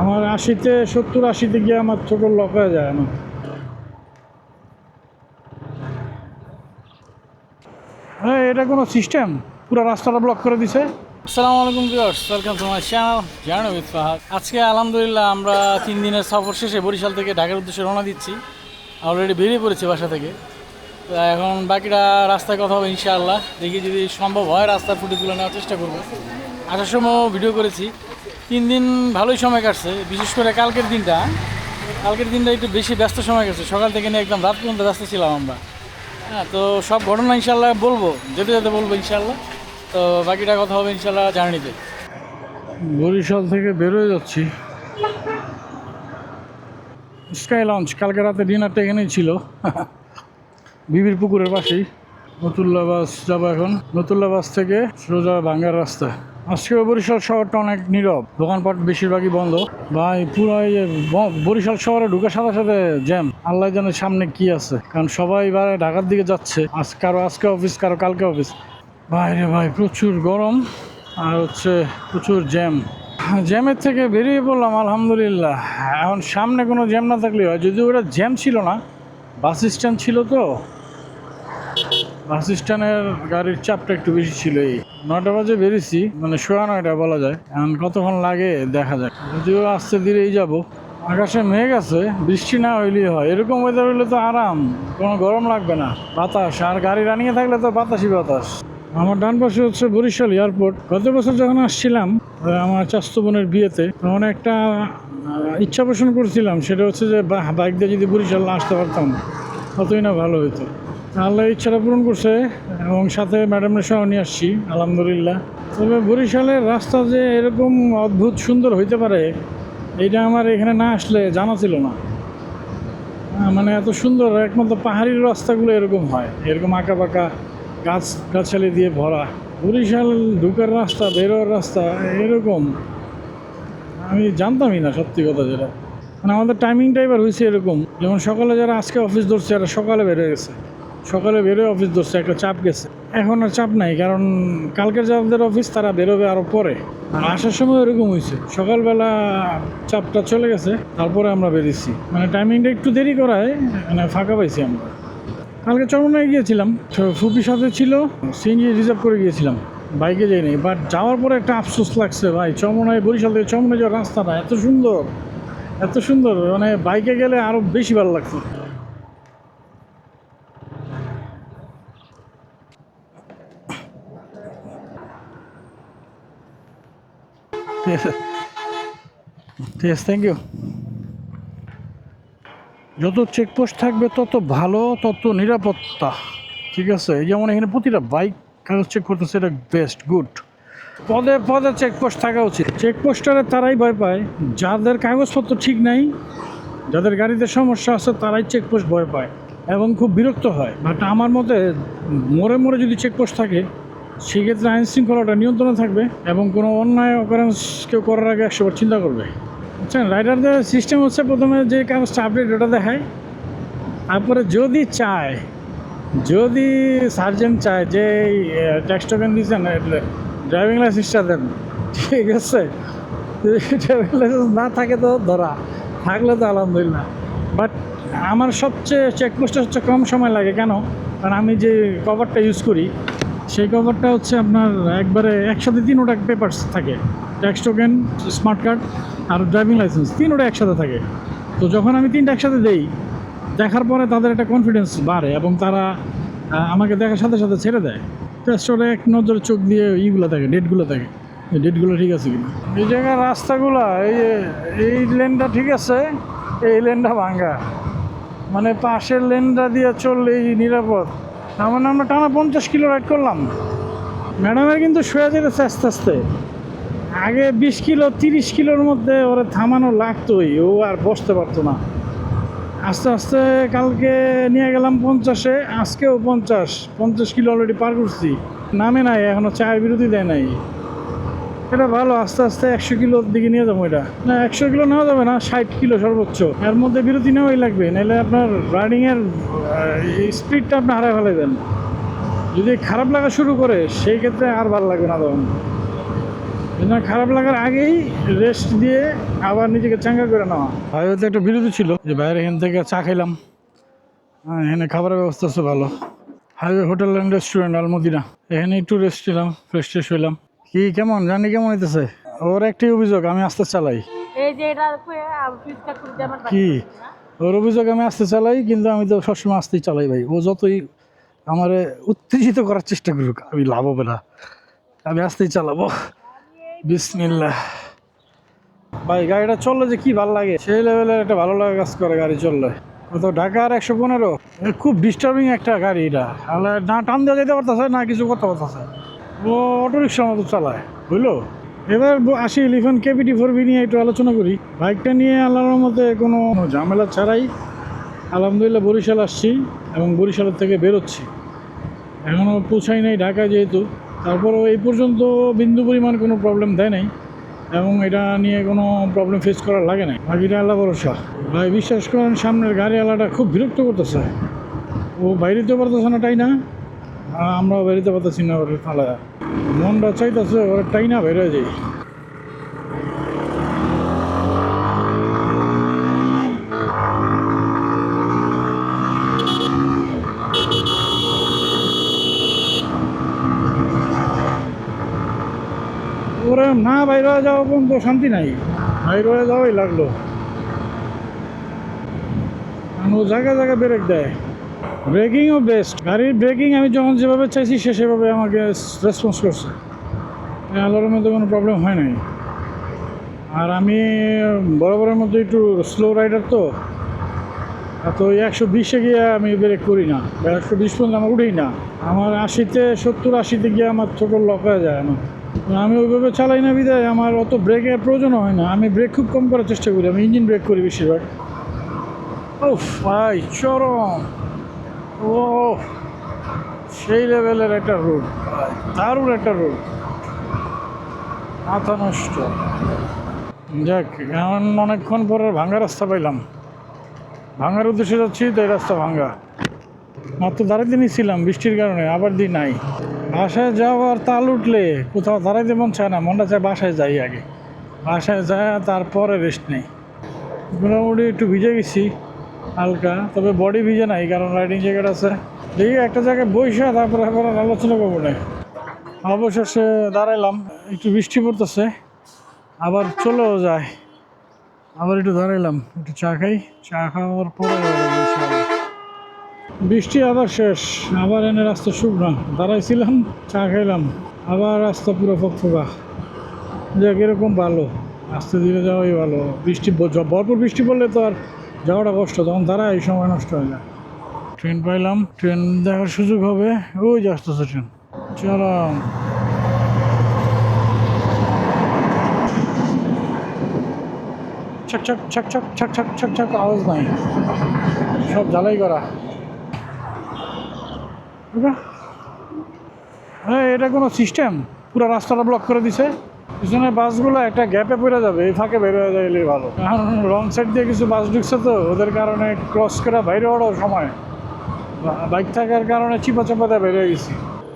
আমার আশিতে, সত্তর আশিতে গিয়ে আমার ছোট লক হয়ে যায় না। হ্যাঁ এটা কোনো সিস্টেম পুরো রাস্তাটা ব্লক করে দিছে? আসসালামু আলাইকুম viewers welcome to my channel journey with Fahad আজকে আলহামদুলিল্লাহ আমরা তিন দিনের সফর শেষে বরিশাল থেকে ঢাকার উদ্দেশ্যে রওনা দিচ্ছি। অলরেডি বেরিয়ে পড়েছি বাসা থেকে। তো এখন বাকিটা রাস্তায় কথা হবে ইনশাআল্লাহ। দেখি যদি সম্ভব হয় রাস্তার ফুটে তুলে নেওয়ার চেষ্টা করব। আসার সময় ভিডিও করেছি। তিন দিন ভালোই সময় কাটছে, বিশেষ করে কালকের দিনটা। কালকের দিনটা একটু বেশি ব্যস্ত সময় গেছে সকাল থেকে নিয়ে একদম রাত পর্যন্ত ব্যস্ত ছিলাম আমরা। হ্যাঁ তো সব ঘটনা ইনশাল্লাহ বলব, যেতে যেতে বলব ইনশাল্লাহ তো বাকিটা কথা হবে ইনশাল্লাহ জার্নিতে। বরিশাল থেকে বেরোয় যাচ্ছি। স্কাই লঞ্চ, কালকে রাতে ডিনারটা এখানেই ছিল। বিবির পুকুরের পাশেই। নতুল্লা বাস যাব এখন। নতুল্লা বাস থেকে সোজা ভাঙ্গার রাস্তা। আজকে বরিশাল শহরটা অনেক নীরব, দোকানপাট বেশিরভাগই বন্ধ। ভাই, পুরো এই বরিশাল শহরে ঢুকে সাথে সাথে জ্যাম। আল্লাহ জানে সামনে কি আছে, কারণ সবাই এবারে ঢাকার দিকে যাচ্ছে। আজ কারও আজকে অফিস, কারও কালকে অফিস। বাইরে ভাই, প্রচুর গরম আর হচ্ছে প্রচুর জ্যাম। জ্যামের থেকে বেরিয়ে পড়লাম, আলহামদুলিল্লাহ। এখন সামনে কোনো জ্যাম না থাকলে হয়। যদি ওটা জ্যাম ছিল না, বাস স্ট্যান্ড ছিল তো। বাস স্ট্যান্ডের গাড়ির চাপটা একটু বেশি ছিল এই। নয়টা বাজে বেরিয়েছি মানে সোয়া নয়টা বলা যায়। এখন কতক্ষণ লাগে দেখা যাক। যদিও আস্তে ধীরেই যাব। আকাশে মেঘ আছে, বৃষ্টি না হইলেই হয়। এরকম ওয়েদার হইলে তো আরাম, কোনো গরম লাগবে না। বাতাস, আর গাড়ি রানিয়ে থাকলে তো বাতাসই বাতাস। আমার ডান পাশে হচ্ছে বরিশাল এয়ারপোর্ট। গত বছর যখন আসছিলাম আমার চাস্তো বোনের বিয়েতে, তখন একটা ইচ্ছা পোষণ করছিলাম। সেটা হচ্ছে যে বাইক দিয়ে যদি বরিশাল আসতে পারতাম কতই না ভালো হতো আল্লাহ ইচ্ছাটা পূরণ করছে এবং সাথে ম্যাডামের সহ নিয়ে আসছি, আলহামদুলিল্লাহ। তবে বরিশালের রাস্তা যে এরকম অদ্ভুত সুন্দর হইতে পারে এটা আমার এখানে না আসলে জানা ছিল না। মানে এত সুন্দর, একমাত্র পাহাড়ি রাস্তাগুলো এরকম হয়। এরকম আঁকা বাঁকা গাছ, গাছালি দিয়ে ভরা। বরিশাল ঢুকার রাস্তা, বেরোয়ার রাস্তা, এরকম। আমি জানতামই না, সত্যি কথা যেটা। মানে আমাদের টাইমিংটা এবার হয়েছে এরকম। যেমন সকালে যারা আজকে অফিস ধরছে, এরা সকালে বেরো গেছে। সকালে বেরোয় অফিস ধরছে, একটা চাপ গেছে। এখন আর চাপ নাই, কারণ কালকের যাদের অফিস তারা বেরোবে আরও পরে। আর আসার সময় এরকম হয়েছে। সকালবেলা চাপটা চলে গেছে, তারপরে আমরা বেরিয়েছি। মানে টাইমিংটা একটু দেরি করায় মানে ফাঁকা পাইছি আমরা। কালকে চরমনায় গিয়েছিলাম ফুপির সাথে ছিল, সিএনজি রিজার্ভ করে গিয়েছিলাম। বাইকে যাইনি বাট যাওয়ার পরে একটা আফসোস লাগছে, ভাই, চরমনায়, বরিশাল থেকে চরমনায় যাওয়ার রাস্তাটা এত সুন্দর এত সুন্দর মানে বাইকে গেলে আরও বেশি ভালো লাগতো ঠিক থ্যাংক ইউ যত চেকপোস্ট থাকবে, তত ভালো, তত নিরাপত্তা। ঠিক আছে? যেমন এখানে প্রতিটা বাইক কাগজ চেক করতেছে, এটা বেস্ট গুড পদে পদে চেকপোস্ট থাকা উচিত। চেকপোস্টারে তারাই ভয় পায়। যাদের কাগজপত্র ঠিক নাই, যাদের গাড়িতে সমস্যা আছে, তারাই চেকপোস্ট ভয় পায় এবং খুব বিরক্ত হয়। বাট আমার মতে মোড়ে মোড়ে যদি চেকপোস্ট থাকে সেক্ষেত্রে আইন শৃঙ্খলাটা নিয়ন্ত্রণে থাকবে এবং কোনো অন্যায় অকারেন্স কেউ করার আগে একশোবার চিন্তা করবে। বুঝছেন? রাইডারদের সিস্টেম হচ্ছে প্রথমে যে কাগজটা আপডেট ওটা দেখায়। তারপরে যদি চায়, যদি সার্জেন্ট চায় যে ট্যাক্স টোকেন দিয়েছেন ড্রাইভিং লাইসেন্সটা দেন, ঠিক আছে? ড্রাইভিং লাইসেন্স না থাকে তো ধরা, থাকলে তো আলহামদুলিল্লাহ। বাট আমার সবচেয়ে চেকপোস্টে হচ্ছে কম সময় লাগে। কেন? কারণ আমি যে কভারটা ইউজ করি সেই কভারটা হচ্ছে আপনার একবারে একসাথে তিনোটা পেপারস থাকে। ট্যাক্স টোকেন স্মার্ট কার্ড আর ড্রাইভিং লাইসেন্স তিনোটা একসাথে থাকে। তো যখন আমি তিনটা একসাথে দেই, দেখার পরে তাদের একটা কনফিডেন্স বাড়ে এবং তারা আমাকে দেখার সাথে সাথে ছেড়ে দেয়। টেস্টরে এক নজরে চোখ দিয়ে ইগুলো থাকে ডেটগুলো থাকে। ডেটগুলো ঠিক আছে কিনা? এই জায়গার রাস্তাগুলো, এই এই লেনটা ঠিক আছে, এই লেনটা ভাঙ্গা। মানে পাশের লেনটা দিয়ে চললেই নিরাপদ। মানে আমরা টানা পঞ্চাশ কিলো রাইড করলাম। ম্যাডামের কিন্তু শুয়ে যেতেছে আস্তে আস্তে। আগে বিশ কিলো, তিরিশ কিলোর মধ্যে ওরে থামানো লাগতোই, ও আর বসতে পারতো না। আস্তে আস্তে কালকে নিয়ে গেলাম পঞ্চাশে, আজকেও পঞ্চাশ। পঞ্চাশ কিলো অলরেডি পার করছি। নামে নাই এখনও চায়ের বিরতি দেয় নাই। এটা ভালো, আস্তে আস্তে একশো কিলোর দিকে নিয়ে যাব এটা। না, একশো কিলো নেওয়া যাবে না, ষাট কিলো সর্বোচ্চ। এর মধ্যে বিরতি নেওয়াই লাগবে, নাহলে আপনার রাইডিংয়ের স্পিডটা আপনি হারায় ফেলাইবেন। যদি খারাপ লাগা শুরু করে, সেই ক্ষেত্রে আর ভালো লাগবে না তখন। খারাপ লাগার আগেই রেস্ট দিয়ে আবার নিজেকে চাঙ্গা করে নেওয়া। ভাই হয়তো একটা বিরতি ছিল, যে বাইরে এখান থেকে চা খাইলাম। হ্যাঁ এখানে খাবারের ব্যবস্থা আছে ভালো। Highway hotel and restaurant Almadina. এখানে একটু রেস্ট নিলাম ফ্রেশ ট্রেশ হইলাম। কি কেমন? জানি কেমন হইতেছে। ওর একটি অভিযোগ আমি আস্তে চালাই। এই যে এটা ফিজটা করে দিয়ে আমার কি? ওর অভিযোগ আমি আসতে চালাই কিন্তু আমি তো সবসময় আসতেই চালাই ভাই। ও যতই আমার উত্তেজিত করার চেষ্টা করুক আমি লাভ হবে না। আমি আসতেই চালাবো। বিসমিল্লাহ। ভাই গাড়িটা চললে যে কি ভালো লাগে? সেই লেভেলের একটা ভালো লাগা কাজ করে গাড়ি চললে। কত ঢাকার একশো পনেরো? খুব ডিস্টার্বিং একটা গাড়ি এটা। তাহলে না টান দেওয়া যেতে পারতেছে না কিছু করতে পারতেছে। ও অটো রিক্সার মতো চালায়, বুঝলো? এবার আসি ইলিফেন কেপিটি ফোর বি নিয়ে একটু আলোচনা করি। বাইকটা নিয়ে আল্লাহর মতে কোনো ঝামেলা ছাড়াই আলহামদুলিল্লাহ বরিশাল আসছি এবং বরিশালের থেকে বেরোচ্ছি। এখনও পৌঁছাই নাই ঢাকায় যেহেতু। তারপরেও এই পর্যন্ত বিন্দু পরিমাণ কোনো প্রবলেম দেয় নাই এবং এটা নিয়ে কোনো প্রবলেম ফেস করার লাগে নাই। বাকিটা আল্লাহ ভরসা। ভাই, বিশ্বাস করেন, সামনের গাড়িওয়ালাটা খুব বিরক্ত করতেছে। ও বাইরেতেও পারতেছে না, তাই না? আর আমরাও বেরোতে পারতেছি না ওর তাহলে মনটা চাইতেছে ওর টাই না বেরো যাই। ওরা না বাইরে যাওয়া পর্যন্ত শান্তি নাই। বাইরে যাওয়াই লাগল। জায়গায় জায়গায় ব্রেক দেয়। ব্রেকিংও বেস্ট গাড়ির ব্রেকিং আমি যখন যেভাবে চাইছি, সে সেভাবে আমাকে রেসপন্স করছে। আলোর মধ্যে কোনো প্রবলেম হয় নাই। আর আমি বরাবরের মধ্যে একটু স্লো রাইডার তো। তো একশো বিশে গিয়ে আমি ব্রেক করি না। একশো বিশ পর্যন্ত আমার উঠেই না। আমার আশিতে, সত্তর আশিতে গিয়ে আমার ছোটো লক হয়ে যায় আমার। আমি ওইভাবে চালাই না বিদায় আমার অত ব্রেকের প্রয়োজন হয় না। আমি ব্রেক খুব কম করার চেষ্টা করি। আমি ইঞ্জিন ব্রেক করি বেশিরভাগ। ও ভাই, চরম। ও, সেই লেভেলের একটা রোড। দারুণ একটা রোড। মাথা নষ্ট। যাক, এখন অনেকক্ষণ পরে ভাঙ্গা রাস্তা পাইলাম। ভাঙ্গার উদ্দেশ্যে যাচ্ছি তো এই রাস্তা ভাঙ্গা। মাত্র দাঁড়াইতে নিয়েছিলাম বৃষ্টির কারণে, আবার দিন নাই। বাসায় যাওয়ার তাল উঠলে কোথাও দাঁড়াইতে মন চায় না, মনটা চায় বাসায় যাই আগে। বাসায় যায়, তারপরে রেস্ট নেই। মোটামুটি একটু ভিজে গেছি। হালকা, তবে বডি ভিজে নাই, কারণ রাইডিং জ্যাকেট আছে। দেখি একটা জায়গায় বইসা, তারপরে আবার আলোচনা করব না অবশেষে দাঁড়াইলাম, একটু বৃষ্টি পড়তেছে, আবার চলেও যায়। আবার একটু দাঁড়াইলাম, একটু চা খাই, চা খাওয়ার পরে বৃষ্টি আবার শেষ, আবার এনে রাস্তা শুকনা। দাঁড়াইছিলাম, চা খাইলাম, আবার রাস্তা পুরো ফকফকা। যাক, এরকম ভালো। আস্তে ধীরে যাওয়াই ভালো। বৃষ্টি ভরপুর বৃষ্টি পড়লে তো আর যাওয়াটা কষ্ট, তখন তারা এই সময় নষ্ট হয়ে যায়। ট্রেন পাইলাম, ট্রেন দেখার সুযোগ হবে। ওই যে আসতেছে ট্রেন। চলো ছক ছক ছক ছক ছক ছক ছক ছক, আওয়াজ নাই। সব জ্বালাই করা? হ্যাঁ এটা কোনো সিস্টেম পুরো রাস্তাটা ব্লক করে দিছে? পিছনে বাসগুলো একটা গ্যাপে পড়ে যাবে, এই ফাঁকে বের হয়ে যাইলে ভালো। কারণ রং সাইড দিয়ে কিছু বাস ঢুকছে তো, ওদের কারণে ক্রস করা বাইরে ওড়ার সময়। বাইক থাকার কারণে চিপা চাপা দিয়ে বের হয়ে গেছি।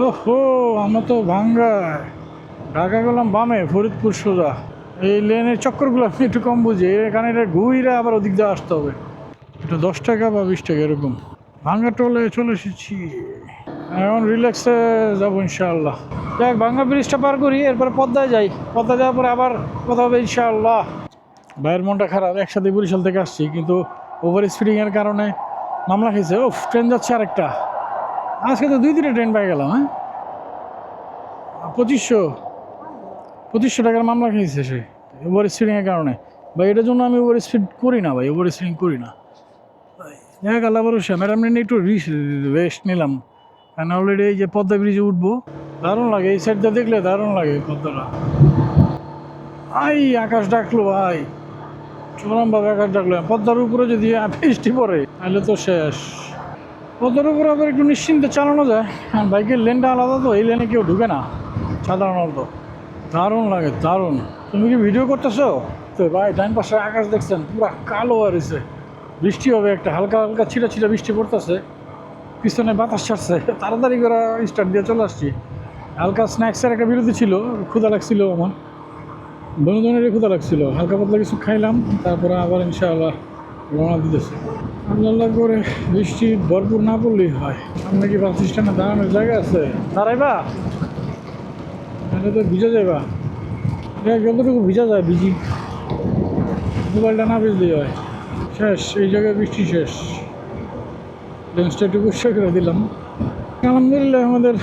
ও হো আমরা তো ভাঙ্গায়। ঢাকা গেলাম বামে, ফরিদপুর সোজা। এই লেনের চক্করগুলো আমি একটু কম বুঝি, এখানে এটা ঘুরে আবার ওদিক দিয়ে আসতে হবে। এটা দশ টাকা বা বিশ টাকা, এরকম। ভাঙ্গা টোলে চলে এসেছি। এখন রিল্যাক্সে যাব ইনশাআল্লাহ। দেখ ভাঙ্গা ব্রিজটা পার করি, এরপরে পদ্মায় যাই। পদ্মা যাওয়ার পরে আবার কথা হবে ইনশাআল্লাহ। ভাইয়ের মনটা খারাপ, একসাথে বরিশাল থেকে আসছি, কিন্তু ওভার স্পিডিংয়ের কারণে মামলা খেয়েছে। ও ট্রেন যাচ্ছে আরেকটা। আজকে তো দুই দিনে ট্রেন পেয়ে গেলাম হ্যাঁ? পঁচিশশো। পঁচিশশো টাকার মামলা খেয়েছে সে ওভার স্পিডিংয়ের কারণে। ভাই, এটার জন্য আমি ওভার স্পিড করি না, ভাই ওভার স্পিডিং করি না। দেখ, আল্লাহ ভরসা ম্যাডাম নিয়ে একটু রেস্ট নিলাম। কারণ অলরেডি এই যে পদ্মা ব্রিজে উঠবো, দারুণ লাগে, এই সাইডটা দেখলে দারুণ লাগে পদ্মাটা। আই, আকাশ ডাকলো ভাই। চরমভাবে আকাশ ডাকলো। পদ্মার উপরে যদি বৃষ্টি পড়ে, তাহলে তো শেষ। পদ্মার উপরে আবার একটু নিশ্চিন্তে চালানো যায়। কারণ বাইকের লেনটা আলাদা তো, এই লেনে কেউ ঢুকে না সাধারণত দারুণ লাগে, দারুণ। তুমি কি ভিডিও করতেছো? তো ভাই ডাইন পাশে আকাশ দেখছেন, পুরো কালো হয়েছে বৃষ্টি হবে একটা, হালকা হালকা ছিটা ছিটা বৃষ্টি পড়তেছে। পিছনে বাতাস ছাড়ছে। তাড়াতাড়ি করে স্টার্ট দিয়ে চলে আসছি। হালকা স্ন্যাক্সের একটা বিরতি ছিল, ক্ষুধা লাগছিল আমার। বন্ধুজনের ক্ষুদা লাগছিল। হালকা পাতলা কিছু খাইলাম, তারপরে আবার ইনশাআল্লাহ রওনা দিতেছে। আল্লাহ করে বৃষ্টি ভরপুর না পড়লেই হয়। সামনে কি বাস স্ট্যান্ডে দাঁড়ানোর জায়গা আছে? দাঁড়াইবা? এটা তো ভিজা যাইবা। যতটুকু ভিজা যায়, ভিজি। মোবাইলটা না ভিজলেই হয়। শেষ, এই জায়গায় বৃষ্টি শেষ। লেন্সটা পরিষ্কার করে দিলাম। আলহামদুলিল্লাহ আমাদের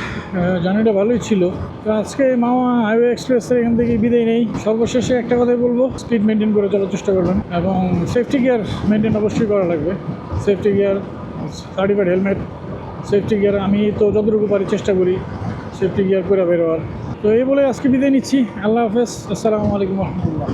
জার্নিটা ভালোই ছিল। তো আজকে মামা হাইওয়ে এক্সপ্রেসের এখান থেকে বিদায় নেই। সর্বশেষে একটা কথাই বলব স্পিড মেনটেন করে চলার চেষ্টা করবেন এবং সেফটি গিয়ার মেনটেন অবশ্যই করা লাগবে। Safety gear certified helmet safety gear আমি তো যতটুকু পারি চেষ্টা করি সেফটি গিয়ার করে বেরোয়ার তো এই বলে আজকে বিদায় নিচ্ছি। আল্লাহ হাফেজ। আসসালামু আলাইকুম রহমতুল্লাহ।